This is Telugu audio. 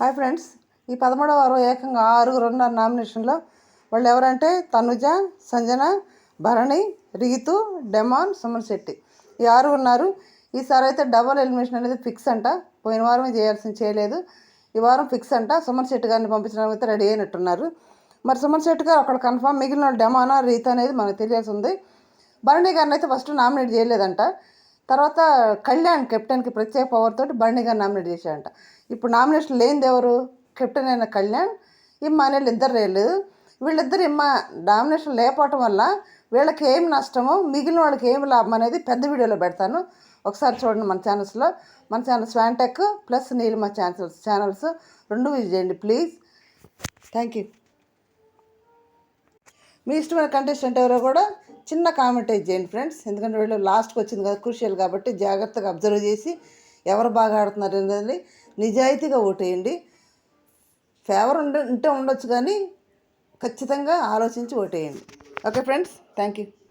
Hi friends. ఈ పదమూడవ వారం ఏకంగా ఆరుగురు ఉన్నారు నామినేషన్లో వాళ్ళు ఎవరంటే తనుజ సంజన భరణి రీతు డెమాన్ సుమన్ శెట్టి. ఈ ఆరు ఉన్నారు. ఈసారి అయితే డబల్ ఎలిమినేషన్ అనేది ఫిక్స్ అంట. పోయిన వారమే చేయాల్సింది చేయలేదు. ఈ వారం ఫిక్స్ అంట. సుమన్ శెట్టి గారిని పంపించడానికి అయితే రెడీ అయినట్టున్నారు. మరి సుమన్ శెట్టి గారు అక్కడ కన్ఫామ్ మిగిలిన వాళ్ళు డెమానా రీత్ అనేది మనకు తెలియాల్సి ఉంది. భరణి గారిని అయితే ఫస్ట్ నామినేట్ చేయలేదంట. తర్వాత కళ్యాణ్ కెప్టెన్కి ప్రత్యేక పవర్ తోటి బండిగా నామినేట్ చేశాడంట ఇప్పుడు నామినేషన్ లేనిది ఎవరు? కెప్టెన్ అయిన కళ్యాణ్ ఇమ్మ అనేళ్ళు ఇద్దరు లేదు వీళ్ళిద్దరు ఇమ్మ నామినేషన్ లేకపోవటం వల్ల వీళ్ళకి ఏం నష్టమో మిగిలిన వాళ్ళకి ఏం లాభం అనేది పెద్ద వీడియోలో పెడతాను. ఒకసారి చూడండి మన ఛానల్స్లో మన ఛానల్ స్వాంటెక్ ప్లస్ నీలిమ ఛానల్స్ ఛానల్స్ రెండు విజిట్ చేయండి ప్లీజ్ థ్యాంక్ యూ మీ ఇష్టమైన కంటెస్టెంట్ ఎవరో కూడా చిన్న కామెంట్ చేయండి ఫ్రెండ్స్ ఎందుకంటే వీళ్ళు లాస్ట్కి వచ్చింది కదా క్రూషియల్ కాబట్టి జాగ్రత్తగా అబ్జర్వ్ చేసి ఎవరు బాగా ఆడుతున్నారు అనేది నిజాయితీగా ఓటేయండి ఫేవర్ ఉండ ఉంటే ఉండొచ్చు కానీ ఖచ్చితంగా ఆలోచించి ఓటేయండి ఓకే ఫ్రెండ్స్ థ్యాంక్ యూ